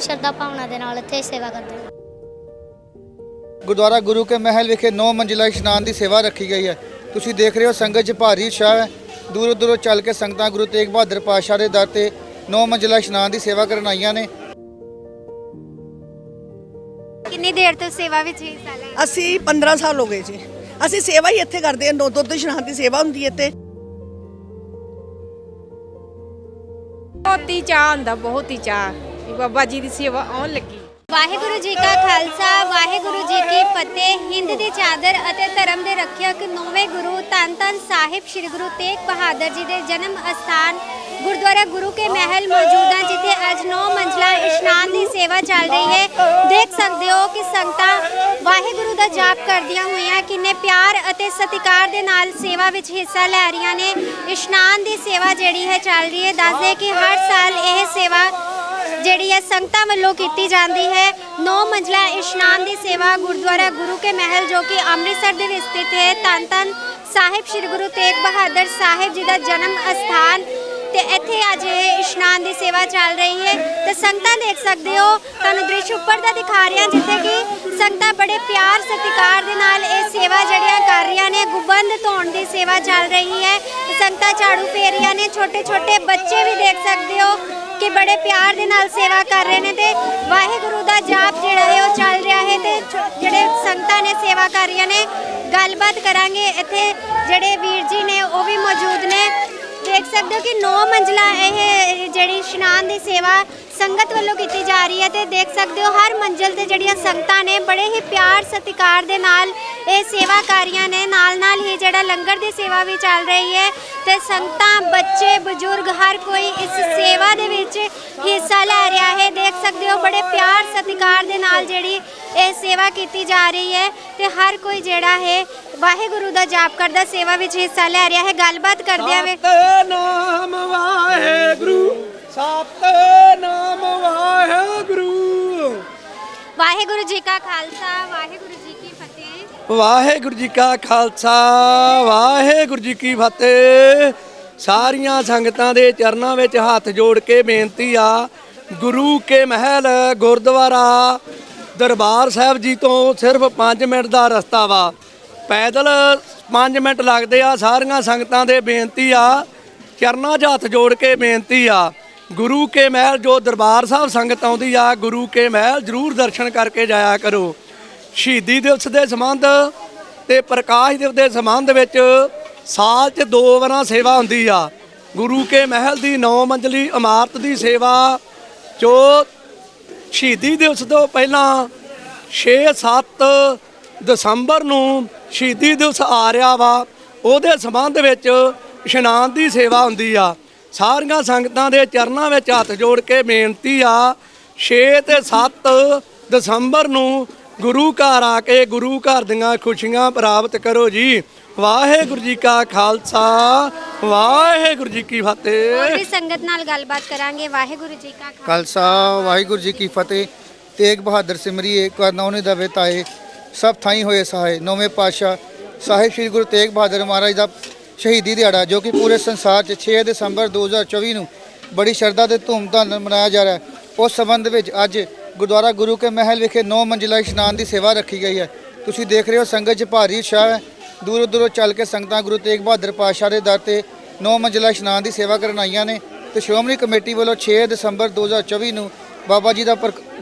ਬਹੁਤ ਸ਼ਰਧਾ ਭਾਵਨਾ ਦੇ ਨਾਲ ਇੱਥੇ ਸੇਵਾ ਕਰਦੇ ਹਾਂ। ਗੁਰਦੁਆਰਾ ਗੁਰੂ ਕੇ ਮਹਿਲ ਵਿਖੇ 9 ਮੰਜ਼ਿਲਾ ਇਸ਼ਨਾਨ ਦੀ ਸੇਵਾ ਰੱਖੀ ਗਈ ਹੈ। ਤੁਸੀਂ ਦੇਖ ਰਹੇ ਹੋ ਸੰਗਤ 'ਚ ਭਾਰੀ ਉਤਸ਼ਾਹ ਹੈ। ਦੂਰੋਂ ਦੂਰੋਂ ਚੱਲ ਕੇ ਸੰਗਤਾਂ ਗੁਰੂ ਤੇਗ ਬਹਾਦਰ ਪਾਤਸ਼ਾਹ ਦੇ ਦਰ ਤੇ 9 ਮੰਜ਼ਿਲਾ ਇਸ਼ਨਾਨ ਦੀ ਸੇਵਾ ਕਰਨ ਆਈਆਂ ਨੇ। ਕਿੰਨੀ ਦੇਰ ਤੋਂ ਸੇਵਾ ਵਿੱਚ ਹਿੱਸਾ ਲੈ? ਅਸੀਂ 15 ਸਾਲ ਹੋ ਗਏ ਜੀ। ਅਸੀਂ ਸੇਵਾ ਹੀ ਇੱਥੇ ਕਰਦੇ ਹਾਂ। ਦੁੱਧ ਦੁੱਧ ਇਸ਼ਨਾਨ ਦੀ ਸੇਵਾ ਹੁੰਦੀ ਹੈ ਇੱਥੇ। ਬਹੁਤ ਹੀ ਚਾਹ ਹੁੰਦਾ ਬਹੁਤ ਹੀ ਚਾਹ ਬਾਬਾ ਜੀ ਦੀ ਸੇਵਾ ਆਉਣ ਲੱਗੀ। ਵਾਹਿਗੁਰੂ ਜੀ ਕਾ ਖਾਲਸਾ, ਵਾਹਿਗੁਰੂ ਜੀ ਕੀ ਫਤਿਹ। ਹਿੰਦ ਦੀ ਚਾਦਰ ਅਤੇ ਧਰਮ ਦੇ ਰੱਖਿਅਕ ਨੌਵੇਂ ਗੁਰੂ ਧੰਨ ਧੰਨ ਸਾਹਿਬ ਸ੍ਰੀ ਗੁਰੂ ਤੇਗ ਬਹਾਦਰ ਜੀ ਦੇ ਜਨਮ ਅਸਥਾਨ ਗੁਰਦੁਆਰਾ ਗੁਰੂ ਕੇ ਮਹਿਲ ਮੌਜੂਦ ਹੈ, ਜਿੱਥੇ ਅੱਜ 9 ਮੰਜ਼ਲਾ ਇਸ਼ਨਾਨ ਦੀ ਸੇਵਾ ਚੱਲ ਰਹੀ ਹੈ। ਦੇਖ ਸਕਦੇ ਹੋ ਕਿ ਸੰਗਤਾਂ ਵਾਹਿਗੁਰੂ ਦਾ ਜਾਪ ਕਰਦੀਆਂ ਹੋਈਆਂ, ਕਿੰਨੇ ਪਿਆਰ ਅਤੇ ਸਤਿਕਾਰ ਦੇ ਨਾਲ ਸੇਵਾ ਵਿੱਚ ਹਿੱਸਾ ਲੈ ਰਹੀਆਂ ਨੇ। ਇਸ਼ਨਾਨ ਦੀ ਸੇਵਾ ਜਿਹੜੀ ਹੈ ਚੱਲ ਰਹੀ ਹੈ। ਦੱਸਦੇ ਕਿ ਹਰ ਸਾਲ ਇਹ ਸੇਵਾ ਜਿਹੜੀ ਹੈ ਸੰਗਤਾਂ ਵੱਲੋਂ ਕੀਤੀ ਜਾਂਦੀ ਹੈ, ਨੌ ਮੰਜ਼ਲਾ ਇਸ਼ਨਾਨ ਦੀ ਸੇਵਾ ਗੁਰਦੁਆਰਾ ਗੁਰੂ ਕੇ ਮਹਿਲ ਜੋ ਕਿ ਅੰਮ੍ਰਿਤਸਰ ਦੇ ਵਿੱਚ ਸਥਿਤ ਹੈ, ਧੰਨ ਧੰਨ ਸਾਹਿਬ ਸ੍ਰੀ ਗੁਰੂ ਤੇਗ ਬਹਾਦਰ ਸਾਹਿਬ ਜੀ ਦਾ ਜਨਮ ਅਸਥਾਨ ਤੇ ਇੱਥੇ ਅੱਜ ਇਹ ਇਸ਼ਨਾਨ ਦੀ ਸੇਵਾ ਚੱਲ ਰਹੀ ਹੈ। ਤੇ ਸੰਗਤਾਂ ਦੇਖ ਸਕਦੇ ਹੋ, ਤੁਹਾਨੂੰ ਦ੍ਰਿਸ਼ ਉੱਪਰ ਦਾ ਦਿਖਾ ਰਿਹਾ, ਜਿੱਥੇ ਕਿ ਸੰਗਤਾਂ ਬੜੇ ਪਿਆਰ ਸਤਿਕਾਰ ਦੇ ਨਾਲ ਇਹ ਸੇਵਾ ਜਿਹੜੀਆਂ ਕਰ ਰਹੀਆਂ ਨੇ, ਗੁਬੰਦ ਧੋਣ ਦੀ ਸੇਵਾ ਚੱਲ ਰਹੀ ਹੈ। ਸੰਗਤਾਂ ਝਾੜੂ ਫੇਰ ਰਹੀਆਂ ਨੇ ਛੋਟੇ ਛੋਟੇ ਬੱਚੇ ਵੀ ਦੇਖ ਸਕਦੇ ਹੋ ਕਿ ਬੜੇ ਪਿਆਰ ਦੇ ਨਾਲ ਸੇਵਾ ਕਰ ਰਹੇ ਨੇ ਤੇ ਵਾਹਿਗੁਰੂ ਦਾ ਜਾਪ ਜਿਹੜਾ ਹੈ ਉਹ ਚੱਲ ਰਿਹਾ ਹੈ ਤੇ ਜਿਹੜੇ ਸੰਗਤਾਂ ਨੇ ਸੇਵਾ ਕਰ ਰਹੀਆਂ ਨੇ, ਗੱਲਬਾਤ ਕਰਾਂਗੇ। ਇੱਥੇ ਜਿਹੜੇ ਵੀਰ ਜੀ ਨੇ ਉਹ ਵੀ ਮੌਜੂਦ ਨੇ। ਦੇਖ ਸਕਦੇ ਹੋ ਕਿ 9 ਮੰਜ਼ਲਾ ਇਹ ਜਿਹੜੀ ਇਸ਼ਨਾਨ ਦੀ ਸੇਵਾ ਸੰਗਤ ਵੱਲੋਂ ਕੀਤੀ ਜਾ ਰਹੀ ਹੈ ਤੇ ਦੇਖ ਸਕਦੇ ਹੋ ਹਰ ਮੰਜ਼ਲ ਤੇ ਜਿਹੜੀਆਂ ਸੰਗਤਾਂ ਨੇ ਬੜੇ ਹੀ ਪਿਆਰ ਸਤਿਕਾਰ ਦੇ ਨਾਲ ਇਹ ਸੇਵਾ ਕਰ ਰਹੀਆਂ ਨੇ ਨਾਲ ਨਾਲ ਹੀ ਜਿਹੜਾ ਲੰਗਰ ਦੀ ਸੇਵਾ ਵੀ ਚੱਲ ਰਹੀ ਹੈ ਤੇ ਸੰਗਤਾਂ, ਬੱਚੇ, ਬਜ਼ੁਰਗ ਹਰ ਕੋਈ ਇਸ ਸੇਵਾ ਦੇ ਵਿੱਚ ਹਿੱਸਾ ਲੈ ਰਿਹਾ ਹੈ। ਦੇਖ ਸਕਦੇ ਹੋ ਬੜੇ ਪਿਆਰ ਸਤਿਕਾਰ ਦੇ ਨਾਲ ਜਿਹੜੀ ਇਹ ਸੇਵਾ ਕੀਤੀ ਜਾ ਰਹੀ ਹੈ ਤੇ ਹਰ ਕੋਈ ਜਿਹੜਾ ਹੈ ਵਾਹਿਗੁਰੂ ਦਾ ਜਾਪ ਕਰਦਾ ਸੇਵਾ ਵਿੱਚ ਹਿੱਸਾ ਲੈ ਰਿਹਾ ਹੈ। ਗੱਲਬਾਤ ਕਰਦੇ ਆਵੇ ਸਤਨਾਮ ਵਾਹਿਗੁਰੂ ਸਤਨਾਮ ਵਾਹਿਗੁਰੂ। ਵਾਹਿਗੁਰੂ ਜੀ ਕਾ ਖਾਲਸਾ ਵਾਹਿਗੁਰੂ ਜੀ ਕੀ ਫਤਿਹ। ਵਾਹਿਗੁਰੂ ਜੀ ਕਾ ਖਾਲਸਾ ਵਾਹਿਗੁਰੂ ਜੀ ਕੀ ਫਤਿਹ। ਸਾਰੀਆਂ ਸੰਗਤਾਂ ਦੇ ਚਰਨਾਂ ਵਿੱਚ ਹੱਥ ਜੋੜ ਕੇ ਬੇਨਤੀ ਆ ਗੁਰੂ ਕੇ ਮਹਿਲ ਗੁਰਦੁਆਰਾ ਦਰਬਾਰ ਸਾਹਿਬ ਜੀ ਤੋਂ ਸਿਰਫ 5 ਮਿੰਟ ਦਾ ਰਸਤਾ ਵਾ। ਪੈਦਲ 5 ਮਿੰਟ ਲੱਗਦੇ ਆ। ਸਾਰੀਆਂ ਸੰਗਤਾਂ ਦੇ ਬੇਨਤੀ ਆ। ਚਰਨਾਂ 'ਚ ਹੱਥ ਜੋੜ ਕੇ ਬੇਨਤੀ ਆ। ਗੁਰੂ ਕੇ ਮਹਿਲ ਜੋ ਦਰਬਾਰ ਸਾਹਿਬ ਸੰਗਤ ਆਉਂਦੀ ਆ, ਗੁਰੂ ਕੇ ਮਹਿਲ ਜ਼ਰੂਰ ਦਰਸ਼ਨ ਕਰਕੇ ਜਾਇਆ ਕਰੋ। ਸ਼ਹੀਦੀ ਦਿਵਸ ਦੇ ਸੰਬੰਧ ਤੇ ਪ੍ਰਕਾਸ਼ ਦਿਵਸ ਦੇ ਸੰਬੰਧ ਵਿੱਚ ਸਾਲ 'ਚ ਦੋ ਵਾਰਾਂ ਸੇਵਾ ਹੁੰਦੀ ਆ। ਗੁਰੂ ਕੇ ਮਹਿਲ ਦੀ 9 ਮੰਜ਼ਲੀ ਇਮਾਰਤ ਦੀ ਸੇਵਾ ਜੋ ਸ਼ਹੀਦੀ ਦਿਵਸ ਤੋਂ ਪਹਿਲਾਂ 6-7 ਦਸੰਬਰ ਨੂੰ ਸ਼ਹੀਦੀ ਦਿਵਸ ਆ ਰਿਹਾ ਵਾ। ਉਹਦੇ ਸੰਬੰਧ ਵਿੱਚ ਇਸ਼ਨਾਨ ਦੀ ਸੇਵਾ ਹੁੰਦੀ ਆ। ਸਾਰੀਆਂ ਸੰਗਤਾਂ ਦੇ ਚਰਨਾਂ ਵਿੱਚ ਹੱਥ ਜੋੜ ਕੇ ਬੇਨਤੀ ਆ 6 ਤੇ 7 ਦਸੰਬਰ ਨੂੰ ਗੁਰੂ ਘਰ ਆ ਕੇ ਗੁਰੂ ਘਰ ਦੀਆਂ ਖੁਸ਼ੀਆਂ ਪ੍ਰਾਪਤ ਕਰੋ ਜੀ। ਵਾਹਿਗੁਰੂ ਜੀ ਕਾ ਖਾਲਸਾ ਵਾਹਿਗੁਰੂ ਜੀ ਕੀ ਹੋਰ ਫਤਿਹ ਵੀ ਸੰਗਤ ਨਾਲ ਗੱਲਬਾਤ ਕਰਾਂਗੇ ਵਾਹਿਗੁਰੂ ਜੀ ਕਾ ਖਾਲਸਾ। ਖਾਲਸਾ ਵਾਹਿਗੁਰੂ ਜੀ ਕੀ ਫਤਿਹ। ਤੇਗ ਬਹਾਦਰ ਸਿਮਰੀਏ ਕਰਨੌਨੇ ਦਵੇ ਤਾਏ ਸਭ ਥਾਈ ਹੋਏ ਸਹਾਏ ਨੌਵੇਂ ਪਾਤਸ਼ਾਹ। ਸਾਹਿਬ ਸ੍ਰੀ ਗੁਰੂ ਤੇਗ ਬਹਾਦਰ ਮਹਾਰਾਜ ਦਾ ਸ਼ਹੀਦੀ ਦਿਹਾੜਾ ਜੋ ਕਿ ਪੂਰੇ ਸੰਸਾਰ 'ਚ 6 ਦਸੰਬਰ 2024 ਨੂੰ ਬੜੀ ਸ਼ਰਧਾ ਤੇ ਧੂਮਧਾਮ ਨਾਲ ਮਨਾਇਆ ਜਾ ਰਿਹਾ ਹੈ। ਉਸ ਸੰਬੰਧ ਵਿੱਚ ਅੱਜ ਗੁਰਦੁਆਰਾ ਗੁਰੂ ਕੇ ਮਹਿਲ ਵਿਖੇ 9 ਮੰਜ਼ਿਲਾ ਇਸ਼ਨਾਨ ਦੀ ਸੇਵਾ ਰੱਖੀ ਗਈ ਹੈ। ਤੁਸੀਂ ਦੇਖ ਰਹੇ ਹੋ ਸੰਗਤ 'ਚ ਭਾਰੀ ਉਤਸ਼ਾਹ ਹੈ। ਦੂਰੋਂ ਦੂਰੋਂ ਚੱਲ ਕੇ ਸੰਗਤਾਂ ਗੁਰੂ ਤੇਗ ਬਹਾਦਰ ਪਾਤਸ਼ਾਹ ਦੇ ਦਰ ਤੇ 9 ਮੰਜ਼ਿਲਾ ਇਸ਼ਨਾਨ ਦੀ ਸੇਵਾ ਕਰਨ ਆਈਆਂ ਨੇ ਤੇ ਸ਼੍ਰੋਮਣੀ ਕਮੇਟੀ ਵੱਲੋਂ 6 ਦਸੰਬਰ 2024 ਨੂੰ ਬਾਬਾ ਜੀ ਦਾ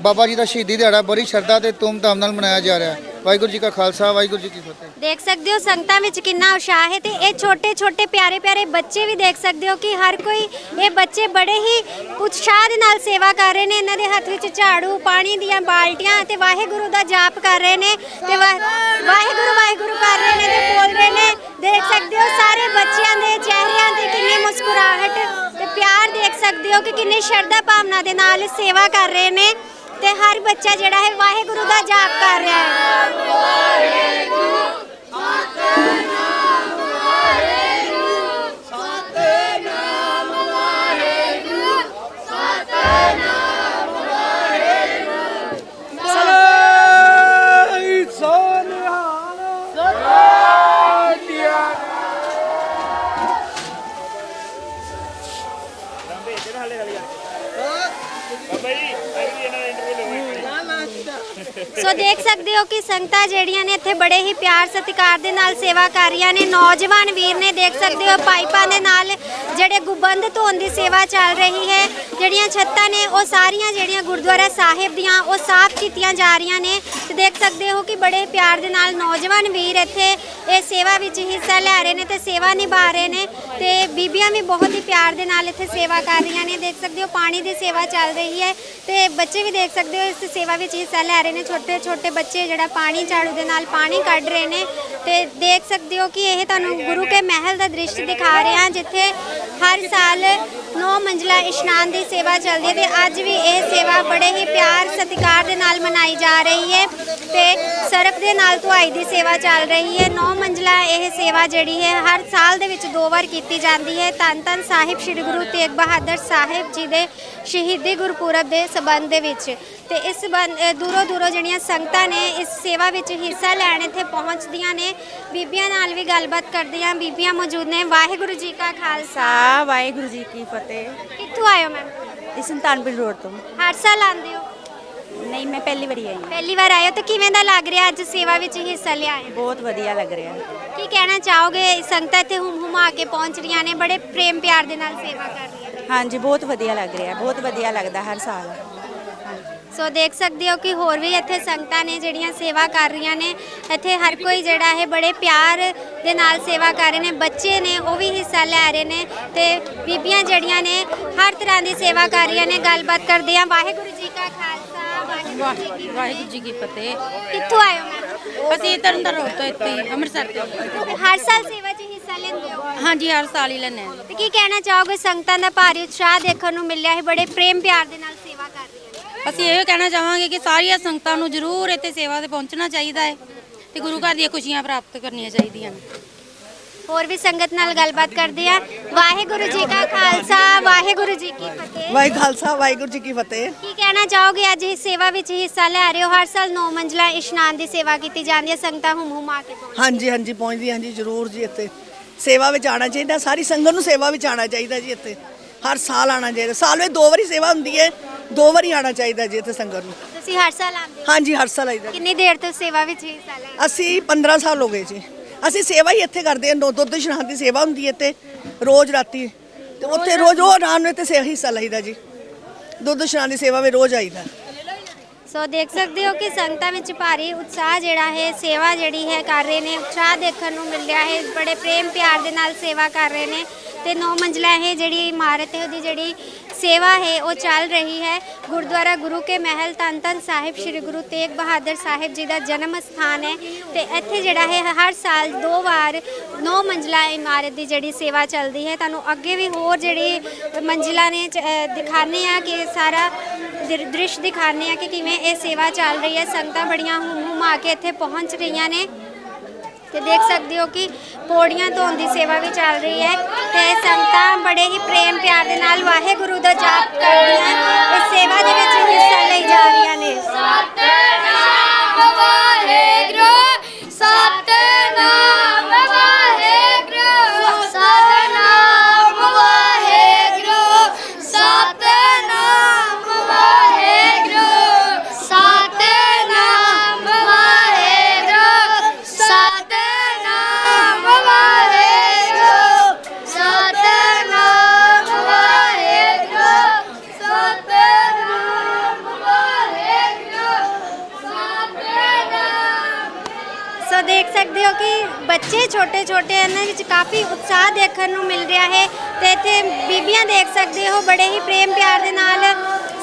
ਬਾਬਾ ਜੀ ਦਾ ਸ਼ਹੀਦੀ ਦਿਹਾੜਾ, ਬੜੀ ਸ਼ਰਧਾ ਤੇ ਧੂਮਧਾਮ ਨਾਲ ਮਨਾਇਆ ਜਾ ਰਿਹਾ ਹੈ। ਵਾਹਿਗੁਰੂ ਜੀ ਕਾ ਖਾਲਸਾ, ਵਾਹਿਗੁਰੂ ਜੀ ਕੀ ਫਤਿਹ। ਦੇਖ ਸਕਦੇ ਹੋ ਸੰਗਤਾਂ ਵਿੱਚ ਕਿੰਨਾ ਉਤਸ਼ਾਹ ਹੈ ਤੇ ਇਹ ਛੋਟੇ ਛੋਟੇ ਪਿਆਰੇ ਪਿਆਰੇ ਬੱਚੇ ਵੀ ਦੇਖ ਸਕਦੇ ਹੋ ਕਿ ਹਰ ਕੋਈ ਇਹ ਬੱਚੇ ਬੜੇ ਹੀ ਉਤਸ਼ਾਹ ਦੇ ਨਾਲ ਸੇਵਾ ਕਰ ਰਹੇ ਨੇ। ਇਹਨਾਂ ਦੇ ਹੱਥ ਵਿੱਚ ਝਾੜੂ, ਪਾਣੀ ਦੀਆਂ ਬਾਲਟੀਆਂ ਤੇ ਵਾਹਿਗੁਰੂ ਦਾ ਜਾਪ ਕਰ ਰਹੇ ਨੇ ਤੇ ਵਾਹਿਗੁਰੂ ਵਾਹਿਗੁਰੂ ਕਰ ਰਹੇ ਨੇ ਤੇ ਬੋਲ ਰਹੇ ਨੇ। ਦੇਖ ਸਕਦੇ ਹੋ ਸਾਰੇ ਬੱਚਿਆਂ ਦੇ ਚਿਹਰਿਆਂ ਤੇ ਕਿੰਨੀ ਮੁਸਕਰਾਹਟ ਪਿਆਰ ਦੇਖ ਸਕਦੇ ਹੋ ਕਿ ਕਿੰਨੀ ਸ਼ਰਧਾ ਭਾਵਨਾ ਦੇ ਨਾਲ ਸੇਵਾ ਕਰ ਰਹੇ ਨੇ ਤੇ ਹਰ ਬੱਚਾ ਜਿਹੜਾ ਹੈ ਵਾਹਿਗੁਰੂ ਦਾ ਜਾਪ ਕਰ ਰਿਹਾ ਹੈ। ਸਲਾਈ ਸਕਦੇ ਸੰਗਤਾਂ ਜਿਹੜੀਆਂ ਨੇ ਇੱਥੇ ਬੜੇ ਹੀ ਪਿਆਰ ਸਤਿਕਾਰ ਦੇ ਨਾਲ ਸੇਵਾ ਕਰ ਰਹੀਆਂ ਨੇ। ਨੌਜਵਾਨ ਵੀਰ ਨੇ ਦੇਖ ਸਕਦੇ ਹੋ, ਪਾਈਪਾਂ ਦੇ ਨਾਲ ਜਿਹੜੇ ਗੁਬੰਦ ਧੋਣ ਦੀ ਸੇਵਾ ਚੱਲ ਰਹੀ ਹੈ। ਜਿਹੜੀਆਂ ਛੱਤਾਂ ਨੇ, ਉਹ ਸਾਰੀਆਂ ਜਿਹੜੀਆਂ ਗੁਰਦੁਆਰਾ ਸਾਹਿਬ ਦੀਆਂ, ਉਹ ਸਾਫ਼ ਕੀਤੀਆਂ ਜਾ ਰਹੀਆਂ ਨੇ। ਤੇ ਦੇਖ ਸਕਦੇ ਹੋ ਕਿ ਬੜੇ ਪਿਆਰ ਦੇ ਨਾਲ ਨੌਜਵਾਨ ਵੀਰ ਇੱਥੇ ਇਹ ਸੇਵਾ ਵਿੱਚ ਹਿੱਸਾ ਲੈ ਰਹੇ ਨੇ ਤੇ ਸੇਵਾ ਨਿਭਾ ਰਹੇ ਨੇ ਤੇ ਬੀਬੀਆਂ ਵੀ ਬਹੁਤ ਹੀ ਪਿਆਰ ਦੇ ਨਾਲ ਇੱਥੇ ਸੇਵਾ ਕਰ ਰਹੀਆਂ ਨੇ। ਦੇਖ ਸਕਦੇ ਹੋ, ਪਾਣੀ ਦੀ ਸੇਵਾ ਚੱਲ ਰਹੀ ਹੈ ਤੇ ਬੱਚੇ ਵੀ ਦੇਖ ਸਕਦੇ ਹੋ, ਇਸ ਸੇਵਾ ਵਿੱਚ ਹਿੱਸਾ ਲੈ ਰਹੇ ਨੇ। ਛੋਟੇ ਛੋਟੇ ਬੱਚੇ ਜਿਹੜਾ ਪਾਣੀ ਝਾੜੂ ਦੇ ਨਾਲ ਪਾਣੀ ਕੱਢ ਰਹੇ ਨੇ ਤੇ ਦੇਖ ਸਕਦੇ ਹੋ ਕਿ ਇਹ ਤੁਹਾਨੂੰ ਗੁਰੂ ਕੇ ਮਹਿਲ ਦਾ ਦ੍ਰਿਸ਼ ਦਿਖਾ ਰਹੇ ਹਾਂ, ਜਿੱਥੇ ਹਰ ਸਾਲ ਨੌ ਮੰਜ਼ਲਾ ਇਸ਼ਨਾਨ ਦੀ ਸੇਵਾ ਚੱਲਦੀ ਹੈ ਤੇ ਅੱਜ ਵੀ ਇਹ ਸੇਵਾ ਬੜੇ ਹੀ ਪਿਆਰ, ਸਤਿਕਾਰ ਦੇ ਨਾਲ ਮਨਾਈ ਜਾ ਰਹੀ ਹੈ ਤੇ ਸਰਫ ਦੇ ਨਾਲ ਧੁਆਈ ਦੀ ਸੇਵਾ ਚੱਲ ਰਹੀ ਹੈ। ਨੌ ਮੰਜ਼ਲਾ ਇਹ ਸੇਵਾ ਜਿਹੜੀ ਹੈ ਹਰ ਸਾਲ ਦੇ ਵਿੱਚ ਦੋ ਵਾਰ ਕੀਤੀ ਜਾਂਦੀ ਹੈ। ਧੰਨ ਧੰਨ ਸਾਹਿਬ ਸ੍ਰੀ ਗੁਰੂ ਤੇਗ ਬਹਾਦਰ ਸਾਹਿਬ ਜੀ ਦੇ ਸ਼ਹੀਦੀ ਗੁਰਪੁਰਬ ਦੇ ਸਬੰਧ ਦੇ ਵਿੱਚ ਤੇ ਇਸ ਸੰਬੰਧ- ਦੂਰੋਂ ਦੂਰੋਂ ਜਿਹੜੀਆਂ ਸੰਗਤਾਂ ਨੇ ਇਸ ਸੇਵਾ ਵਿੱਚ ਹਿੱਸਾ ਲੈਣ ਇੱਥੇ ਪਹੁੰਚਦੀਆਂ ਨੇ। ਬੀਬੀਆਂ ਨਾਲ ਵੀ ਗੱਲਬਾਤ ਕਰਦੀਆਂ ਬੀਬੀਆਂ ਮੌਜੂਦ ਨੇ। ਵਾਹਿਗੁਰੂ ਜੀ ਕਾ ਖਾਲਸਾ। ਵਾਹਿਗੁਰੂ ਜੀ ਕੀ ਫਤਿਹ। ਕਿੱਥੋਂ ਆਏ ਹੋ ਮੈਮ ਇਹ ਸੁਲਤਾਨਪੁਰ ਰੋਡ ਤੋਂ ਹਰ ਸਾਲ ਆਉਂਦੇ ਹੋ ਨਹੀਂ ਮੈਂ ਪਹਿਲੀ ਵਾਰੀ ਆਈ ਹਾਂ ਪਹਿਲੀ ਵਾਰ ਆਏ ਹੋ ਤਾਂ ਕਿਵੇਂ ਦਾ ਲੱਗ ਰਿਹਾ ਅੱਜ ਸੇਵਾ ਵਿੱਚ ਹਿੱਸਾ ਲਿਆ ਹੈ ਬਹੁਤ ਵਧੀਆ ਲੱਗ ਰਿਹਾ ਕੀ ਕਹਿਣਾ ਚਾਹੋਗੇ ਸੰਗਤਾਂ ਇੱਥੇ ਹੁਮ ਹੁਮਾ ਕੇ ਪਹੁੰਚ ਰਹੀਆਂ ਨੇ ਬੜੇ ਪ੍ਰੇਮ ਪਿਆਰ ਦੇ ਨਾਲ ਸੇਵਾ ਕਰ ਰਹੀਆਂ ਨੇ ਹਾਂਜੀ ਬਹੁਤ ਵਧੀਆ ਲੱਗ ਰਿਹਾ ਬਹੁਤ ਵਧੀਆ ਲੱਗਦਾ ਹਰ ਸਾਲ ਸੋ ਦੇਖ ਸਕਦੇ ਹੋ ਕਿ ਹੋਰ ਵੀ ਇੱਥੇ ਸੰਗਤਾਂ ਨੇ ਜਿਹੜੀਆਂ ਸੇਵਾ ਕਰ ਰਹੀਆਂ ਨੇ। ਇੱਥੇ ਹਰ ਕੋਈ ਜਿਹੜਾ ਹੈ ਬੜੇ ਪਿਆਰ ਦੇ ਨਾਲ ਸੇਵਾ ਕਰ ਰਹੇ ਨੇ। ਬੱਚੇ ਨੇ ਉਹ ਵੀ ਹਿੱਸਾ ਲੈ ਰਹੇ ਨੇ ਤੇ ਬੀਬੀਆਂ ਜਿਹੜੀਆਂ ਨੇ ਹਰ ਤਰ੍ਹਾਂ ਦੀ ਸੇਵਾ ਕਰ ਰਹੀਆਂ ਨੇ। ਗੱਲਬਾਤ ਕਰਦੇ ਆ ਵਾਹਿਗੁਰੂ ਜੀ ਕਾ ਖਾਲਸਾ ਵਾਹਿਗੁਰੂ ਜੀ ਕੀ ਵਾਹਿਗੁਰੂ ਜੀ ਕੀ ਫਤਿਹ। ਕਿੱਥੋਂ ਆਏ ਹੋ ਮੈਮ? ਅਸੀਂ ਤਰਨਤਾਰਨ ਤੋਂ ਇੱਥੇ ਹੀ, ਅੰਮ੍ਰਿਤਸਰ ਤੋਂ। ਤੇ ਹਰ ਸਾਲ ਸੇਵਾ 'ਚ ਹਿੱਸਾ ਲੈਂਦੇ ਹੋ? ਹਾਂਜੀ ਹਰ ਸਾਲ ਹੀ ਲੈਂਦੇ ਹਾਂ। ਤੇ ਕੀ ਕਹਿਣਾ ਚਾਹੋਗੇ? ਸੰਗਤਾਂ ਦਾ ਭਾਰੀ ਉਤਸ਼ਾਹ ਦੇਖਣ ਨੂੰ ਮਿਲਿਆ ਹੈ। ਬੜੇ ਪ੍ਰੇਮ ਪਿਆਰ ਦੇ ਨਾਲ ਸੇਵਾ ਕਰ ਰਹੀਆਂ ਨੇ। ਅਸੀਂ ਇਹ ਕਹਿਣਾ ਚਾਹਾਂਗੇ ਕਿ ਸਾਰੀਆਂ ਸੰਗਤਾਂ ਨੂੰ ਜ਼ਰੂਰ ਇੱਥੇ ਸੇਵਾ ਤੇ ਪਹੁੰਚਣਾ ਚਾਹੀਦਾ ਹੈ ਤੇ ਗੁਰੂ ਘਰ ਦੀਆਂ ਖੁਸ਼ੀਆਂ ਪ੍ਰਾਪਤ ਕਰਨੀਆਂ ਚਾਹੀਦੀਆਂ ਨੇ। ਹੋਰ ਵੀ ਸੰਗਤ ਨਾਲ ਗੱਲਬਾਤ ਕਰਦੇ ਆ ਵਾਹਿਗੁਰੂ ਜੀ ਕਾ ਖਾਲਸਾ ਵਾਹਿਗੁਰੂ ਜੀ ਕੀ ਫਤਿਹ। ਵਾਹਿ ਖਾਲਸਾ ਵਾਹਿਗੁਰੂ ਜੀ ਕੀ ਫਤਿਹ। ਕੀ ਕਹਿਣਾ ਚਾਹੋਗੇ? ਅੱਜ ਇਸ ਸੇਵਾ ਵਿੱਚ ਹਿੱਸਾ ਲੈ ਰਹੇ ਹੋ। ਹਰ ਸਾਲ ਨੌ ਮੰਜ਼ਲਾ ਇਸ਼ਨਾਨ ਦੀ ਸੇਵਾ ਕੀਤੀ ਜਾਂਦੀ ਹੈ। ਸੰਗਤਾਂ ਹੁਮ ਹੁਮਾ ਕੇ ਪਹੁੰਚ ਹਾਂਜੀ ਹਾਂਜੀ ਪਹੁੰਚਦੀ ਹਾਂਜੀ ਜ਼ਰੂਰ ਜੀ ਇੱਥੇ। ਸੇਵਾ ਵਿੱਚ ਆਉਣਾ ਚਾਹੀਦਾ। ਸਾਰੀ ਸੰਗਤ ਨੂੰ ਸੇਵਾ ਵਿੱਚ ਆਉਣਾ ਚਾਹੀਦਾ ਜੀ ਇੱਥੇ। ਹਰ ਸਾਲ ਆਉਣਾ ਚਾਹੀਦਾ। ਸਾਲ ਵਿੱਚ ਦੋ ਵਾਰੀ ਸੇਵਾ ਹੁੰਦੀ ਹੈ। ਦੋ ਵਾਰੀ ਆਉਣਾ ਚਾਹੀਦਾ ਜੀ ਇੱਥੇ ਸੰਗਤ ਨੂੰ। ਤੁਸੀਂ ਹਰ ਸਾਲ ਆਉਂਦੇ ਹੋ? ਹਾਂਜੀ ਹਰ ਸਾਲ ਆਈਦਾ ਕਿੰਨੀ ਦੇਰ ਤੋਂ ਸੇਵਾ ਵਿੱਚ ਹਿੱਸਾ ਲੈ ਰਹੇ? ਅਸੀਂ 15 ਸਾਲ ਹੋ ਗਏ ਜੀ। ਅਸੀਂ ਸੇਵਾ ਹੀ ਇੱਥੇ ਕਰਦੇ ਹਾਂ ਦੁੱਧ ਇਸ਼ਨਾਨ ਦੀ ਸੇਵਾ ਹੁੰਦੀ ਹੈ ਇੱਥੇ ਰੋਜ਼ ਰਾਤੀ। ਤੇ ਉੱਥੇ ਰੋਜ਼ ਉਹ ਆਰਾਮ ਨਾਲ ਤੇ ਸੇ ਹਿੱਸਾ ਲਈਦਾ ਜੀ। ਦੁੱਧ ਇਸ਼ਨਾਨ ਦੀ ਸੇਵਾ ਵਿੱਚ ਰੋਜ਼ ਆਈਦਾ। ਸੋ ਦੇਖ ਸਕਦੇ ਹੋ ਕਿ ਸੰਗਤਾਂ ਵਿੱਚ ਭਾਰੀ ਉਤਸ਼ਾਹ ਜਿਹੜਾ ਹੈ ਸੇਵਾ ਜਿਹੜੀ ਹੈ ਕਰ ਰਹੇ ਨੇ। ਉਤਸ਼ਾਹ ਦੇਖਣ ਨੂੰ ਮਿਲ ਰਿਹਾ ਹੈ। ਬੜੇ ਪ੍ਰੇਮ ਪਿਆਰ ਦੇ ਨਾਲ ਸੇਵਾ ਕਰ ਰਹੇ ਨੇ। ਤੇ ਨੌ ਮੰਜ਼ਲਾ ਇਹ ਜਿਹੜੀ ਇਮਾਰਤ ਹੈ, ਉਹਦੀ ਜਿਹੜੀ ਸੇਵਾ ਹੈ, ਉਹ ਚੱਲ ਰਹੀ ਹੈ। ਗੁਰਦੁਆਰਾ ਗੁਰੂ ਕੇ ਮਹਿਲ ਧੰਨ ਧੰਨ ਸਾਹਿਬ ਸ੍ਰੀ ਗੁਰੂ ਤੇਗ ਬਹਾਦਰ ਸਾਹਿਬ ਜੀ ਦਾ ਜਨਮ ਸਥਾਨ ਹੈ ਤੇ ਇੱਥੇ ਜਿਹੜਾ ਹੈ ਹਰ ਸਾਲ ਦੋ ਵਾਰ ਨੌ ਮੰਜ਼ਲਾ ਇਮਾਰਤ ਦੀ ਜਿਹੜੀ ਸੇਵਾ ਚੱਲਦੀ ਹੈ। ਤੁਹਾਨੂੰ ਅੱਗੇ ਵੀ ਹੋਰ ਜਿਹੜੀ ਮੰਜ਼ਿਲਾਂ ਨੇ ਚ- ਦਿਖਾਉਂਦੇ ਆ ਕਿ ਸਾਰਾ ਦ੍ਰਿ- ਦ੍ਰਿਸ਼ ਦਿਖਾਉਂਦੇ ਆ ਕਿ ਕਿਵੇਂ ਇਹ ਸੇਵਾ ਚੱਲ ਰਹੀ ਹੈ। ਸੰਗਤਾਂ ਬੜੀਆਂ ਹੁਮ ਹੁਮਾ ਕੇ ਇੱਥੇ ਪਹੁੰਚ ਰਹੀਆਂ ਨੇ। ਤੇ ਦੇਖ ਸਕਦੇ ਹੋ ਕਿ ਪੌੜੀਆਂ ਧੋਣ ਦੀ ਸੇਵਾ ਵੀ ਚੱਲ ਰਹੀ ਹੈ ਤੇ ਸੰਗਤਾਂ ਬੜੇ ਹੀ ਪ੍ਰੇਮ ਪਿਆਰ ਦੇ ਨਾਲ ਵਾਹਿਗੁਰੂ ਦਾ ਜਾਪ ਕਰਦੀਆਂ ਇਸ ਸੇਵਾ ਦੇ ਵਿੱਚ ਹਿੱਸਾ ਲਈ ਜਾ ਰਹੀਆਂ ਨੇ। ਸਤਨਾਮ ਇੱਥੇ ਬੀਬੀਆਂ ਦੇਖ ਸਕਦੇ ਹੋ ਬੜੇ ਹੀ ਪ੍ਰੇਮ ਪਿਆਰ ਦੇ ਨਾਲ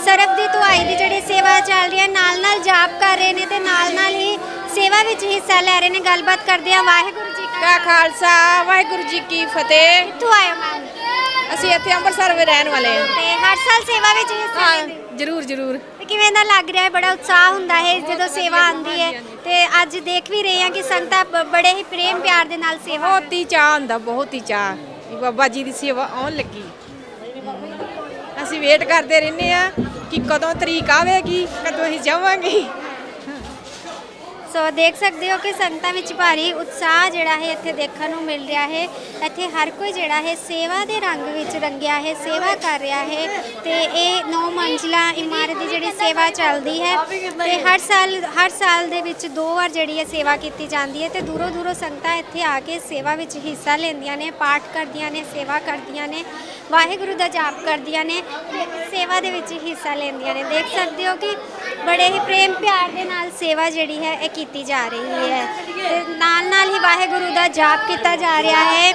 ਸਰਫ ਦੀ ਧੁਆਈ ਦੀ ਜਿਹੜੀ ਸੇਵਾ ਚੱਲ ਰਹੀ ਹੈ ਨਾਲ ਨਾਲ ਜਾਪ ਕਰ ਰਹੇ ਨੇ ਤੇ ਨਾਲ ਨਾਲ ਹੀ ਸੇਵਾ ਵਿੱਚ ਹਿੱਸਾ ਲੈ ਰਹੇ ਨੇ। ਗੱਲਬਾਤ ਕਰਦੇ ਆ ਵਾਹਿਗੁਰੂ ਜੀ ਕਾ ਖਾਲਸਾ ਵਾਹਿਗੁਰੂ ਜੀ ਕੀ ਫਤਿਹ। ਕਿੱਥੋਂ ਆਏ ਹੋ ਮੈਮ? ਅਸੀਂ ਇੱਥੇ ਅੰਮ੍ਰਿਤਸਰ ਵਿੱਚ ਰਹਿਣ ਵਾਲੇ ਹਾਂ। ਤੇ ਹਰ ਸਾਲ ਸੇਵਾ ਵਿੱਚ ਹਿੱਸਾ ਲੈਂਦੇ ਹੋ? ਜਰੂਰ ਜਰੂਰ। ਤੇ ਕਿਵੇਂ ਦਾ ਲੱਗ ਰਿਹਾ ਹੈ? ਬੜਾ ਉਤਸ਼ਾਹ ਹੁੰਦਾ ਹੈ ਜਦੋਂ ਸੇਵਾ ਆਉਂਦੀ ਹੈ। ਤੇ ਅੱਜ ਦੇਖ ਵੀ ਰਹੇ ਹਾਂ ਕਿ ਸੰਗਤਾਂ ਬ- ਬੜੇ ਹੀ ਪ੍ਰੇਮ ਪਿਆਰ ਦੇ ਨਾਲ ਸੇਵਾ ਬਹੁਤ ਹੀ ਚਾਹ ਹੁੰਦਾ ਬਹੁਤ ਹੀ ਚਾਹ ਕਿ ਬਾਬਾ ਜੀ ਦੀ ਸੇਵਾ ਆਉਣ ਲੱਗੀ। ਅਸੀਂ ਵੇਟ ਕਰਦੇ ਰਹਿੰਦੇ ਆ ਕਿ ਕਦੋਂ ਤਰੀਕ ਆਵੇਗੀ, ਕਦੋਂ ਅਸੀਂ ਜਾਵਾਂਗੇ। ਸੋ ਦੇਖ ਸਕਦੇ ਹੋ ਕਿ ਸੰਗਤਾਂ ਵਿੱਚ ਭਾਰੀ ਉਤਸ਼ਾਹ ਜਿਹੜਾ ਹੈ ਇੱਥੇ ਦੇਖਣ ਨੂੰ ਮਿਲ ਰਿਹਾ ਹੈ। ਇੱਥੇ ਹਰ ਕੋਈ ਜਿਹੜਾ ਹੈ ਸੇਵਾ ਦੇ ਰੰਗ ਵਿੱਚ ਰੰਗਿਆ ਹੈ, ਸੇਵਾ ਕਰ ਰਿਹਾ ਹੈ ਤੇ ਇਹ ਨੌ ਮੰਜ਼ਿਲਾ ਇਮਾਰਤ ਦੀ ਜਿਹੜੀ ਸੇਵਾ ਚੱਲਦੀ ਹੈ ਤੇ ਹਰ ਸਾਲ ਹਰ ਸਾਲ ਦੇ ਵਿੱਚ ਦੋ ਵਾਰ ਜਿਹੜੀ ਹੈ ਸੇਵਾ ਕੀਤੀ ਜਾਂਦੀ ਹੈ ਤੇ ਦੂਰੋਂ ਦੂਰੋਂ ਸੰਗਤਾਂ ਇੱਥੇ ਆ ਕੇ ਸੇਵਾ ਵਿੱਚ ਹਿੱਸਾ ਲੈਂਦੀਆਂ ਨੇ, ਪਾਠ ਕਰਦੀਆਂ ਨੇ, ਸੇਵਾ ਕਰਦੀਆਂ ਨੇ, ਵਾਹਿਗੁਰੂ ਦਾ ਜਾਪ ਕਰਦੀਆਂ ਨੇ, ਸੇਵਾ ਦੇ ਵਿੱਚ ਹਿੱਸਾ ਲੈਂਦੀਆਂ ਨੇ। ਦੇਖ ਸਕਦੇ ਹੋ ਕਿ ਬੜੇ ਹੀ ਪ੍ਰੇਮ ਪਿਆਰ ਦੇ ਨਾਲ ਸੇਵਾ ਜਿਹੜੀ ਹੈ ਇਹ ਕੀਤੀ ਜਾ ਰਹੀ ਹੈ। ਤੇ ਨਾਲ ਨਾਲ ਹੀ ਵਾਹਿਗੁਰੂ ਦਾ ਜਾਪ ਕੀਤਾ ਜਾ ਰਿਹਾ ਹੈ।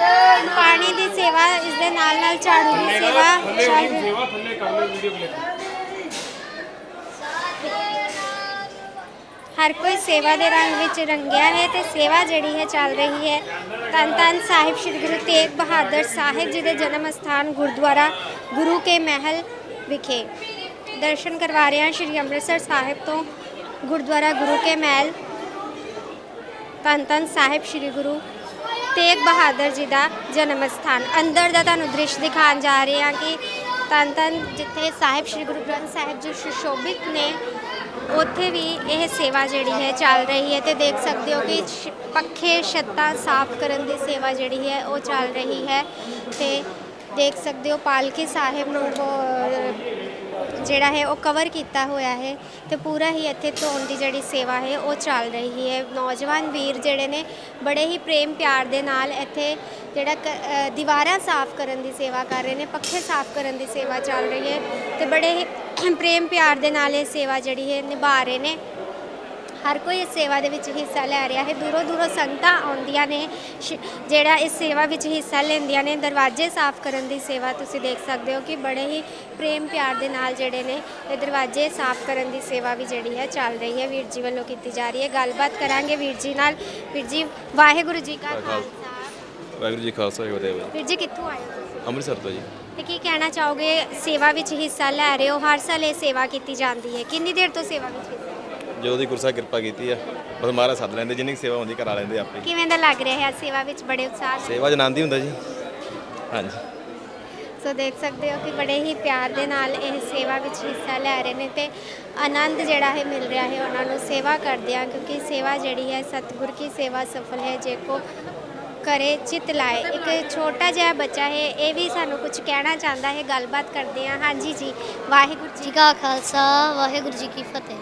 ਪਾਣੀ ਦੀ ਸੇਵਾ ਇਸ ਦੇ ਨਾਲ ਨਾਲ ਝਾੜੂ ਦੀ ਸੇਵਾ ਹਰ ਕੋਈ ਸੇਵਾ ਦੇ ਰੰਗ ਵਿੱਚ ਰੰਗਿਆ ਹੈ ਤੇ ਸੇਵਾ ਜਿਹੜੀ ਹੈ ਚੱਲ ਰਹੀ ਹੈ। ਧੰਨ ਧੰਨ ਸਾਹਿਬ ਸ੍ਰੀ ਗੁਰੂ ਤੇਗ ਬਹਾਦਰ ਸਾਹਿਬ ਜੀ ਦੇ ਜਨਮ ਸਥਾਨ ਗੁਰਦੁਆਰਾ ਗੁਰੂ ਕੇ ਮਹਿਲ ਵਿਖੇ। ਦਰਸ਼ਨ ਕਰਵਾ ਰਹੇ ਹਾਂ ਸ੍ਰੀ ਅੰਮ੍ਰਿਤਸਰ ਸਾਹਿਬ ਤੋਂ ਗੁਰਦੁਆਰਾ ਗੁਰੂ ਕੇ ਮਹਿਲ, ਧੰਨ ਧੰਨ ਸਾਹਿਬ ਸ੍ਰੀ ਗੁਰੂ ਤੇਗ ਬਹਾਦਰ ਜੀ ਦਾ ਜਨਮ ਸਥਾਨ। ਅੰਦਰ ਦਾ ਤੁਹਾਨੂੰ ਦ੍ਰਿਸ਼ ਦਿਖਾਉਣ ਜਾ ਰਹੇ ਹਾਂ ਕਿ ਧੰਨ ਧੰਨ ਜਿੱਥੇ ਸਾਹਿਬ ਸ੍ਰੀ ਗੁਰੂ ਗ੍ਰੰਥ ਸਾਹਿਬ ਜੀ ਸੁਸ਼ੋਭਿਤ ਨੇ, ਉੱਥੇ ਵੀ ਇਹ ਸੇਵਾ ਜਿਹੜੀ ਹੈ ਚੱਲ ਰਹੀ ਹੈ ਤੇ ਦੇਖ ਸਕਦੇ ਹੋ ਕਿ ਪੱਖੇ ਛੱਤਾਂ ਸਾਫ਼ ਕਰਨ ਦੀ ਸੇਵਾ ਜਿਹੜੀ ਹੈ ਉਹ ਚੱਲ ਰਹੀ ਹੈ ਤੇ ਦੇਖ ਸਕਦੇ ਹੋ ਪਾਲਕੀ ਸਾਹਿਬ ਨੂੰ ਉਹ ਜਿਹੜਾ ਹੈ ਉਹ ਕਵਰ ਕੀਤਾ ਹੋਇਆ ਹੈ ਤੇ ਪੂਰਾ ਹੀ ਇੱਥੇ ਧੋਣ ਦੀ ਜਿਹੜੀ ਸੇਵਾ ਹੈ ਉਹ ਚੱਲ ਰਹੀ ਹੈ। ਨੌਜਵਾਨ ਵੀਰ ਜਿਹੜੇ ਨੇ ਬੜੇ ਹੀ ਪ੍ਰੇਮ ਪਿਆਰ ਦੇ ਨਾਲ ਇੱਥੇ ਜਿਹੜਾ ਕ- ਅ, ਦੀਵਾਰਾਂ ਸਾਫ਼ ਕਰਨ ਦੀ ਸੇਵਾ ਕਰ ਰਹੇ ਨੇ ਪੱਖੇ ਸਾਫ਼ ਕਰਨ ਦੀ ਸੇਵਾ ਚੱਲ ਰਹੀ ਹੈ ਤੇ ਬੜੇ ਹੀ ਪ੍ਰੇਮ ਪਿਆਰ ਦੇ ਨਾਲ ਇਹ ਸੇਵਾ ਜਿਹੜੀ ਹੈ ਨਿਭਾ ਰਹੇ ਨੇ। ਹਰ ਕੋਈ ਇਸ ਸੇਵਾ ਦੇ ਵਿੱਚ ਹਿੱਸਾ ਲੈ ਰਿਹਾ ਹੈ। ਦੂਰੋਂ ਦੂਰੋਂ ਸੰਗਤਾਂ ਆਉਂਦੀਆਂ ਨੇ। ਸ਼- ਜਿਹੜਾ ਇਸ ਸੇਵਾ ਵਿੱਚ ਹਿੱਸਾ ਲੈਂਦੀਆਂ ਨੇ ਦਰਵਾਜ਼ੇ ਸਾਫ਼ ਕਰਨ ਦੀ ਸੇਵਾ ਤੁਸੀਂ ਦੇਖ ਸਕਦੇ ਹੋ ਕਿ ਬੜੇ ਹੀ ਪ੍ਰੇਮ ਪਿਆਰ ਦੇ ਨਾਲ ਜਿਹੜੇ ਨੇ ਇਹ ਦਰਵਾਜ਼ੇ ਸਾਫ਼ ਕਰਨ ਦੀ ਸੇਵਾ ਵੀ ਜਿਹੜੀ ਹੈ ਚੱਲ ਰਹੀ ਹੈ ਵੀਰ ਜੀ ਵੱਲੋਂ ਕੀਤੀ ਜਾ ਰਹੀ ਹੈ। ਗੱਲਬਾਤ ਕਰਾਂਗੇ ਵੀਰ ਜੀ ਨਾਲ। ਵੀਰ ਜੀ ਵਾਹਿਗੁਰੂ ਜੀ ਕਾ ਖਾਲਸਾ। ਵਾਹਿਗੁਰੂ ਜੀ ਕਾ ਖਾਲਸਾ ਜੀ ਫਤਿਹ ਵੀਰ ਜੀ ਕਿੱਥੋਂ ਆਏ ਹੋ? ਅੰਮ੍ਰਿਤਸਰ ਤੋਂ ਜੀ। ਤੇ ਕੀ ਕਹਿਣਾ ਚਾਹੋਗੇ ਸੇਵਾ ਵਿੱਚ ਹਿੱਸਾ ਲੈ ਰਹੇ ਹੋ? ਹਰ ਸਾਲ ਇਹ ਸੇਵਾ ਕੀਤੀ ਜਾਂਦੀ ਹੈ। ਕਿੰਨੀ ਦੇਰ ਤੋਂ ਸੇਵਾ ਵਿੱਚ ਹਿੱਸਾ? ਜੋ ਦੀ ਗੁਰਸਾ ਕਿਰਪਾ ਕੀਤੀ ਆ ਬਸ ਮਹਾਰਾਜ ਸੱਦ ਲੈਂਦੇ ਜਿੰਨੀ ਕੁ ਸੇਵਾ ਹੁੰਦੀ ਕਰਾ ਲੈਂਦੇ ਆਪੇ ਕਿਵੇਂ ਦਾ ਲੱਗ ਰਿਹਾ ਹੈ ਸੇਵਾ ਵਿੱਚ ਬੜੇ ਉਤਸ਼ਾਹ ਨਾਲ? ਸੇਵਾ ਜਨਾਂਦੀ ਹੁੰਦਾ ਜੀ। ਹਾਂਜੀ। ਸੋ ਦੇਖ ਸਕਦੇ ਹੋ ਕਿ ਬੜੇ ਹੀ ਪਿਆਰ ਦੇ ਨਾਲ ਇਹ ਸੇਵਾ ਵਿੱਚ ਹਿੱਸਾ ਲੈ ਰਹੇ ਨੇ ਤੇ ਆਨੰਦ ਜਿਹੜਾ ਹੈ ਮਿਲ ਰਿਹਾ ਹੈ ਉਹਨਾਂ ਨੂੰ ਸੇਵਾ ਕਰਦਿਆਂ ਕਿਉਂਕਿ ਸੇਵਾ ਜਿਹੜੀ ਹੈ ਸਤਿਗੁਰ ਕੀ ਸੇਵਾ ਸਫਲ ਹੈ ਜੇ ਕੋ ਕਰੇ ਚਿਤ ਲਾਏ। ਇੱਕ ਛੋਟਾ ਜਿਹਾ ਬੱਚਾ ਹੈ ਇਹ ਵੀ ਸਾਨੂੰ ਕੁਝ ਕਹਿਣਾ ਚਾਹੁੰਦਾ ਹੈ ਗੱਲਬਾਤ ਕਰਦੇ ਹਾਂ। ਹਾਂਜੀ ਜੀ ਵਾਹਿਗੁਰੂ ਜੀ ਜੀ ਕਾ ਖਾਲਸਾ ਵਾਹਿਗੁਰੂ ਜੀ ਕੀ ਫਤਿਹ।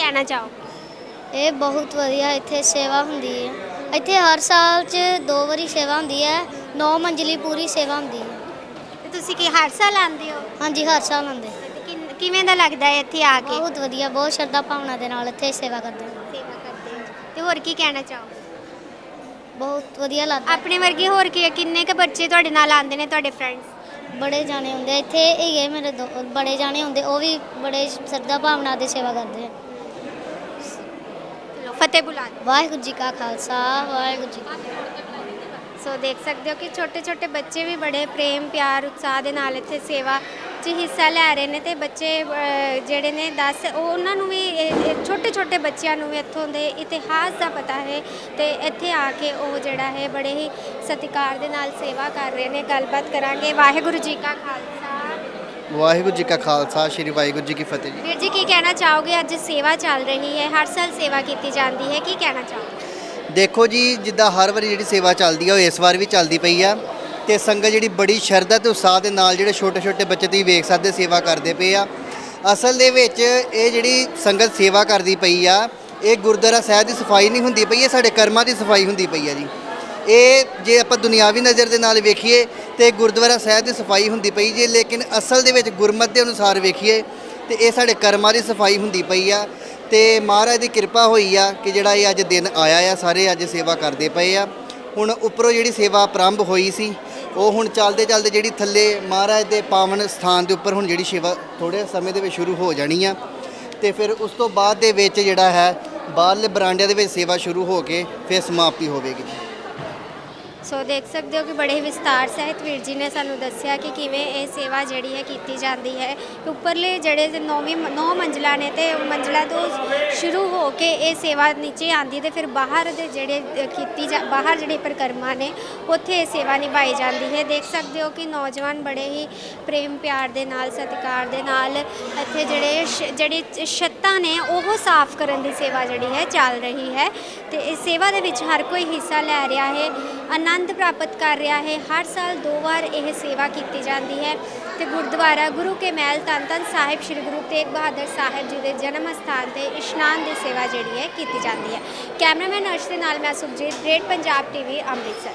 ਕਹਿਣਾ ਚਾਹੋਗੇ ਇਹ ਬਹੁਤ ਵਧੀਆ ਇੱਥੇ ਸੇਵਾ ਹੁੰਦੀ ਹੈ। ਇੱਥੇ ਹਰ ਸਾਲ 'ਚ ਦੋ ਵਾਰੀ ਸੇਵਾ ਹੁੰਦੀ ਹੈ। ਨੌ ਮੰਜ਼ਲੀ ਪੂਰੀ ਸੇਵਾ ਹੁੰਦੀ ਹੈ। ਤੇ ਤੁਸੀਂ ਕੀ ਹਰ ਸਾਲ ਆਉਂਦੇ ਹੋ? ਹਾਂਜੀ ਹਰ ਸਾਲ ਆਉਂਦੇ ਤੇ ਕਿੰਨ- ਕਿਵੇਂ ਦਾ ਲੱਗਦਾ ਹੈ ਇੱਥੇ ਆ ਕੇ? ਬਹੁਤ ਵਧੀਆ ਬਹੁਤ ਸ਼ਰਧਾ ਭਾਵਨਾ ਦੇ ਨਾਲ ਇੱਥੇ ਸੇਵਾ ਕਰਦੇ ਹਾਂ। ਸੇਵਾ ਕਰਦੇ ਹੋ। ਤੇ ਹੋਰ ਕੀ ਕਹਿਣਾ ਚਾਹੋਗੇ ਬਹੁਤ ਵਧੀਆ ਲੱਗਦਾ। ਆਪਣੇ ਵਰਗੇ ਹੋਰ ਕੀ ਕਿੰਨੇ ਕ ਬੱਚੇ ਤੁਹਾਡੇ ਨਾਲ ਆਉਂਦੇ ਨੇ ਤੁਹਾਡੇ ਫਰੈਂਡਸ ਬੜੇ ਜਾਣੇ ਹੁੰਦੇ ਆ। ਇੱਥੇ ਹੈਗੇ ਮੇਰੇ ਦੋ ਬੜੇ ਜਾਣੇ ਹੁੰਦੇ ਉਹ ਵੀ ਬੜੇ ਸ਼ਰਧਾ ਭਾਵਨਾ ਦੇ ਸੇਵਾ ਕਰਦੇ ਆ। ਫਤਿਹ ਬੁਲਾ ਦਿਓ। ਵਾਹਿਗੁਰੂ ਜੀ ਕਾ ਖਾਲਸਾ ਵਾਹਿਗੁਰੂ ਜੀ ਸੋ ਦੇਖ ਸਕਦੇ ਹੋ ਕਿ ਛੋਟੇ ਛੋਟੇ ਬੱਚੇ ਵੀ ਬੜੇ ਪ੍ਰੇਮ ਪਿਆਰ ਉਤਸ਼ਾਹ ਦੇ ਨਾਲ ਇੱਥੇ ਸੇਵਾ 'ਚ ਹਿੱਸਾ ਲੈ ਰਹੇ ਨੇ ਤੇ ਬੱਚੇ ਅਹ, ਜਿਹੜੇ ਨੇ 10 ਉਹ ਉਹਨਾਂ ਨੂੰ ਵੀ ਛੋਟੇ ਛੋਟੇ ਬੱਚਿਆਂ ਨੂੰ ਵੀ ਇੱਥੋਂ ਦੇ ਇਤਿਹਾਸ ਦਾ ਪਤਾ ਹੈ ਤੇ ਇੱਥੇ ਆ ਕੇ ਉਹ ਜਿਹੜਾ ਹੈ ਬੜੇ ਹੀ ਸਤਿਕਾਰ ਦੇ ਨਾਲ ਸੇਵਾ ਕਰ ਰਹੇ ਨੇ। ਗੱਲਬਾਤ ਕਰਾਂਗੇ। ਵਾਹਿਗੁਰੂ ਜੀ ਕਾ ਖਾਲਸਾ। ਵਾਹਿਗੁਰੂ ਜੀ ਕਾ ਖਾਲਸਾ ਸ੍ਰੀ ਵਾਹਿਗੁਰੂ ਜੀ ਕੀ ਫਤਿਹ ਜੀ। ਵੀਰ ਜੀ ਕੀ ਕਹਿਣਾ ਚਾਹੋਗੇ? ਅੱਜ ਸੇਵਾ ਚੱਲ ਰਹੀ ਹੈ ਹਰ ਸਾਲ ਸੇਵਾ ਕੀਤੀ ਜਾਂਦੀ ਹੈ ਕੀ ਕਹਿਣਾ ਚਾਹੋਗੇ? ਦੇਖੋ ਜੀ ਜਿੱਦਾਂ ਹਰ ਵਾਰੀ ਜਿਹੜੀ ਸੇਵਾ ਚੱਲਦੀ ਆ ਉਹ ਇਸ ਵਾਰ ਵੀ ਚੱਲਦੀ ਪਈ ਆ ਤੇ ਸੰਗਤ ਜਿਹੜੀ ਬੜੀ ਸ਼ਰਧਾ ਤੇ ਉਤਸ਼ਾਹ ਦੇ ਨਾਲ ਜਿਹੜੇ ਛੋਟੇ ਛੋਟੇ ਬੱਚੇ ਤੁਸੀਂ ਵੇਖ ਸਕਦੇ ਸੇਵਾ ਕਰਦੇ ਪਏ ਆ। ਅਸਲ ਦੇ ਵਿੱਚ ਇਹ ਜਿਹੜੀ ਸੰਗਤ ਸੇਵਾ ਕਰਦੀ ਪਈ ਆ ਇਹ ਗੁਰਦੁਆਰਾ ਸਾਹਿਬ ਦੀ ਸਫ਼ਾਈ ਨਹੀਂ ਹੁੰਦੀ ਪਈ ਇਹ ਸਾਡੇ ਕਰਮਾਂ ਦੀ ਸਫ਼ਾਈ ਹੁੰਦੀ ਪਈ ਆ ਜੀ। ਇਹ ਜੇ ਆਪਾਂ ਦੁਨਿਆਵੀ ਨਜ਼ਰ ਦੇ ਨਾਲ ਵੇਖੀਏ ਤੇ ਗੁਰਦੁਆਰਾ ਸਾਹਿਬ ਦੀ ਸਫ਼ਾਈ ਹੁੰਦੀ ਪਈ ਜੇ, ਲੇਕਿਨ ਅਸਲ ਦੇ ਵਿੱਚ ਗੁਰਮਤ ਦੇ ਅਨੁਸਾਰ ਵੇਖੀਏ ਤੇ ਇਹ ਸਾਡੇ ਕਰਮਾਂ ਦੀ ਸਫ਼ਾਈ ਹੁੰਦੀ ਪਈ ਆ ਤੇ ਮਹਾਰਾਜ ਦੀ ਕਿਰਪਾ ਹੋਈ ਆ ਕਿ ਜਿਹੜਾ ਇਹ ਅੱਜ ਦਿਨ ਆਇਆ ਆ, ਸਾਰੇ ਅੱਜ ਸੇਵਾ ਕਰਦੇ ਪਏ ਆ। ਹੁਣ ਉੱਪਰੋਂ ਜਿਹੜੀ ਸੇਵਾ ਆਰੰਭ ਹੋਈ ਸੀ, ਉਹ ਹੁਣ ਚੱਲਦੇ ਚੱਲਦੇ ਜਿਹੜੀ ਥੱਲੇ ਮਹਾਰਾਜ ਦੇ ਪਾਵਨ ਸਥਾਨ ਦੇ ਉੱਪਰ ਹੁਣ ਜਿਹੜੀ ਸੇਵਾ ਥੋੜੇ ਸਮੇਂ ਦੇ ਵਿੱਚ ਸ਼ੁਰੂ ਹੋ ਜਾਣੀ ਆ। ਤੇ ਫਿਰ ਉਸ ਤੋਂ ਬਾਅਦ ਦੇ ਵਿੱਚ ਜਿਹੜਾ ਹੈ, ਬਾਹਰਲੇ ਬਰਾਂਡਿਆਂ ਦੇ ਵਿੱਚ ਸੇਵਾ ਸ਼ੁਰੂ ਹੋ ਕੇ ਫਿਰ ਸਮਾਪਤੀ ਹੋਵੇਗੀ। ਸੋ ਦੇਖ ਸਕਦੇ ਹੋ ਕਿ ਬੜੇ ਹੀ ਵਿਸਤਾਰ ਸਹਿਤ ਵੀਰ ਜੀ ਨੇ ਸਾਨੂੰ ਦੱਸਿਆ ਕਿ ਕਿਵੇਂ ਇਹ ਸੇਵਾ ਜਿਹੜੀ ਹੈ ਕੀਤੀ ਜਾਂਦੀ ਹੈ। ਉੱਪਰਲੇ ਜਿਹੜੇ ਨੌਵੀਂ ਨੌ ਮੰਜ਼ਲਾ ਨੇ ਤੇ ਮੰਜ਼ਲਾ ਤੋਂ ਸ਼ੁਰੂ ਹੋ ਕੇ ਇਹ ਸੇਵਾ ਨੀਚੇ ਆਂਦੀ ਤੇ ਫਿਰ ਬਾਹਰ ਦੇ ਜਿਹੜੇ ਕੀਤੀ ਜਾ, ਬਾਹਰ ਜਿਹੜੇ ਪਰਿਕਰਮਾ ਨੇ, ਉੱਥੇ ਇਹ ਸੇਵਾ ਨਿਭਾਈ ਜਾਂਦੀ ਹੈ। ਦੇਖ ਸਕਦੇ ਹੋ ਕਿ ਨੌਜਵਾਨ ਬੜੇ ਹੀ ਪ੍ਰੇਮ ਪਿਆਰ ਦੇ ਨਾਲ, ਸਤਿਕਾਰ ਦੇ ਨਾਲ ਇੱਥੇ ਜਿਹੜੇ ਸ਼- ਜਿਹੜੇ ਛੱਤਾਂ ਨੇ ਉਹ ਸਾਫ਼ ਕਰਨ ਦੀ ਸੇਵਾ ਜਿਹੜੀ ਹੈ ਚੱਲ ਰਹੀ ਹੈ ਤੇ ਇਸ ਸੇਵਾ ਦੇ ਵਿੱਚ ਹਰ ਕੋਈ ਹਿੱਸਾ ਲੈ ਰਿਹਾ ਹੈ। ਆਨੰਦ ਪ੍ਰਾਪਤ ਕਰ ਰਿਹਾ ਹੈ। ਹਰ ਸਾਲ ਦੋ ਵਾਰ ਇਹ ਸੇਵਾ ਕੀਤੀ ਜਾਂਦੀ ਹੈ ਤੇ ਗੁਰਦੁਆਰਾ ਗੁਰੂ ਕੇ ਮਹਿਲ ਧੰਨ ਧੰਨ ਸਾਹਿਬ ਸ੍ਰੀ ਗੁਰੂ ਤੇਗ ਬਹਾਦਰ ਸਾਹਿਬ ਜੀ ਦੇ ਜਨਮ ਸਥਾਨ ਤੇ ਇਸ਼ਨਾਨ ਦੀ ਸੇਵਾ ਜਿਹੜੀ ਹੈ ਕੀਤੀ ਜਾਂਦੀ ਹੈ। ਕੈਮਰਾਮੈਨ ਅਰਸ਼ ਦੇ ਨਾਲ ਮੈਂ ਸੁਖਜੀਤ ਗ੍ਰੇਟ ਪੰਜਾਬ ਟੀਵੀ ਅੰਮ੍ਰਿਤਸਰ।